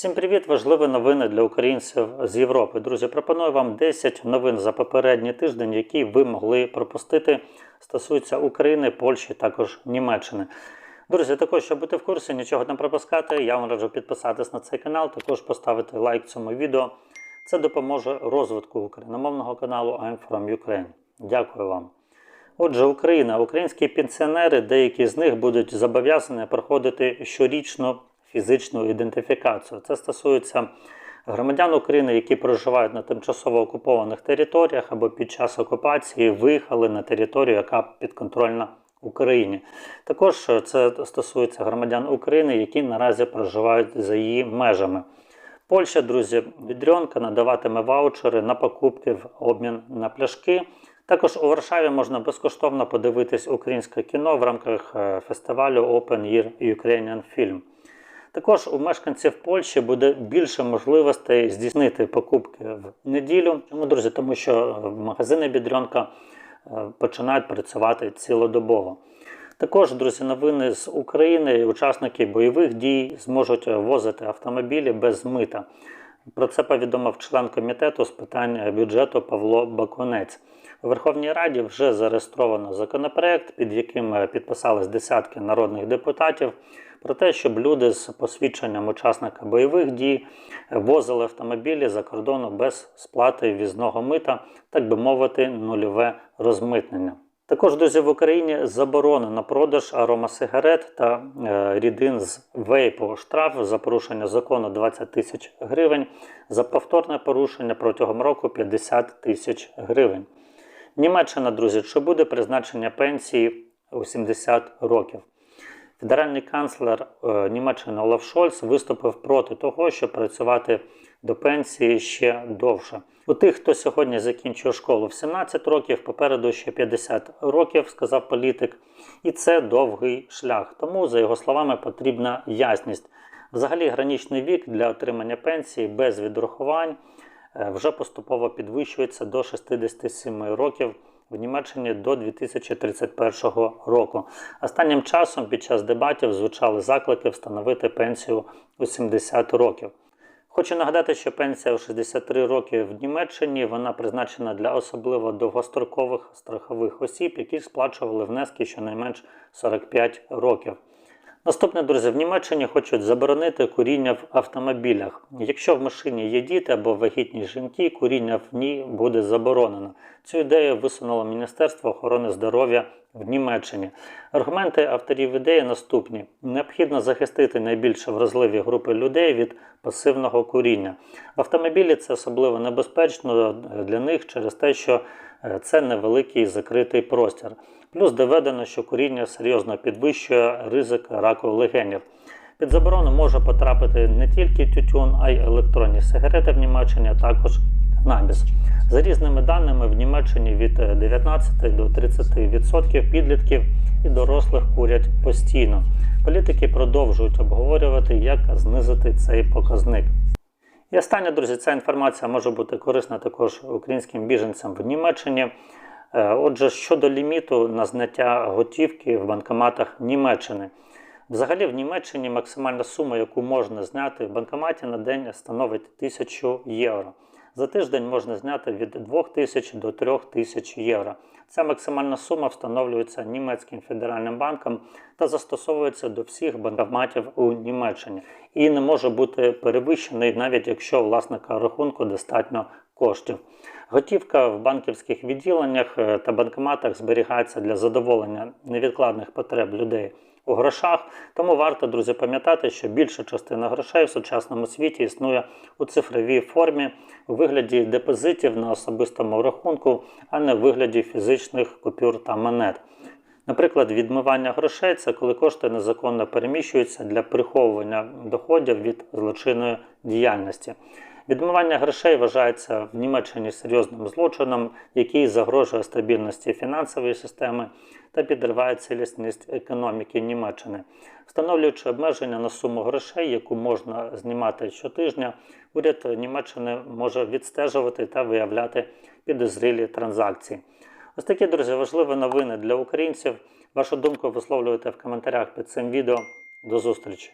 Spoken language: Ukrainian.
Всім привіт! Важливі новини для українців з Європи. Друзі, пропоную вам 10 новин за попередній тиждень, які ви могли пропустити. Стосуються України, Польщі, також Німеччини. Друзі, також, щоб бути в курсі, нічого не пропускати, я вам раджу підписатись на цей канал, також поставити лайк цьому відео. Це допоможе розвитку україномовного каналу I'm from Ukraine. Дякую вам. Отже, Україна, українські пенсіонери, деякі з них будуть зобов'язані проходити щорічну фізичну ідентифікацію. Це стосується громадян України, які проживають на тимчасово окупованих територіях або під час окупації виїхали на територію, яка підконтрольна Україні. Також це стосується громадян України, які наразі проживають за її межами. Польща, друзі, відрьонка надаватиме ваучери на покупки в обмін на пляшки. Також у Варшаві можна безкоштовно подивитись українське кіно в рамках е, фестивалю Open Year Ukrainian Film. Також у мешканців Польщі буде більше можливостей здійснити покупки в неділю. Чому, друзі? Тому що магазини Бідрьонка е, починають працювати цілодобово. Також, друзі, новини з України. Учасники бойових дій зможуть возити автомобілі без мита. Про це повідомив член комітету з питань бюджету Павло Бакунець. У Верховній Раді вже зареєстровано законопроект, під яким підписались десятки народних депутатів, про те, щоб люди з посвідченням учасника бойових дій возили автомобілі за кордону без сплати ввізного мита, так би мовити, нульове розмитнення. Також, друзі, в Україні заборонено продаж аромасигарет та е, рідин з вейпу. Штраф за порушення закону 20 тисяч гривень, за повторне порушення протягом року 50 тисяч гривень. Німеччина, друзі, чи буде призначення пенсії у 70 років? Федеральний канцлер е, Німеччини Олаф Шольц виступив проти того, щоб працювати до пенсії ще довше. У тих, хто сьогодні закінчує школу в 17 років, попереду ще 50 років, сказав політик, і це довгий шлях. Тому, за його словами, потрібна ясність. Взагалі, гранічний вік для отримання пенсії без відрахувань вже поступово підвищується до 67 років в Німеччині до 2031 року. Останнім часом під час дебатів звучали заклики встановити пенсію у 70 років. Хочу нагадати, що пенсія у 63 роки в Німеччині вона призначена для особливо довгострокових страхових осіб, які сплачували внески щонайменш 45 років. Наступне, друзі, в Німеччині хочуть заборонити куріння в автомобілях. Якщо в машині є діти або вагітні жінки, куріння в ній буде заборонено. Цю ідею висунуло Міністерство охорони здоров'я в Німеччині. Аргументи авторів ідеї наступні: необхідно захистити найбільш вразливі групи людей від пасивного куріння. В автомобілі це особливо небезпечно для них через те, що е, це невеликий закритий простір. Плюс доведено, що куріння серйозно підвищує ризик раку легенів. Під заборону може потрапити не тільки тютюн, а й електронні сигарети в Німеччині, а також канабіс. За різними даними, в Німеччині від 19 до 30% підлітків і дорослих курять постійно. Політики продовжують обговорювати, як знизити цей показник. І останнє, друзі, ця інформація може бути корисна також українським біженцям в Німеччині. Е, отже, щодо ліміту на зняття готівки в банкоматах Німеччини. Взагалі в Німеччині максимальна сума, яку можна зняти в банкоматі на день, становить 1000 євро. За тиждень можна зняти від 2000 до 3000 євро. Ця максимальна сума встановлюється німецьким федеральним банком та застосовується до всіх банкоматів у Німеччині і не може бути перевищений, навіть якщо власника рахунку достатньо коштів. Готівка в банківських відділеннях е, та банкоматах зберігається для задоволення невідкладних потреб людей у грошах. Тому варто, друзі, пам'ятати, що більша частина грошей в сучасному світі існує у цифровій формі у вигляді депозитів на особистому рахунку, а не в вигляді фізичних купюр та монет. Наприклад, відмивання грошей це коли кошти незаконно переміщуються для приховування доходів від злочинної діяльності. Відмивання грошей вважається в Німеччині серйозним злочином, який загрожує стабільності фінансової системи та підриває цілісність економіки Німеччини. Встановлюючи обмеження на суму грошей, яку можна знімати щотижня, уряд Німеччини може відстежувати та виявляти підозрілі транзакції. Ось такі, друзі, важливі новини для українців. Вашу думку висловлюйте в коментарях під цим відео. До зустрічі!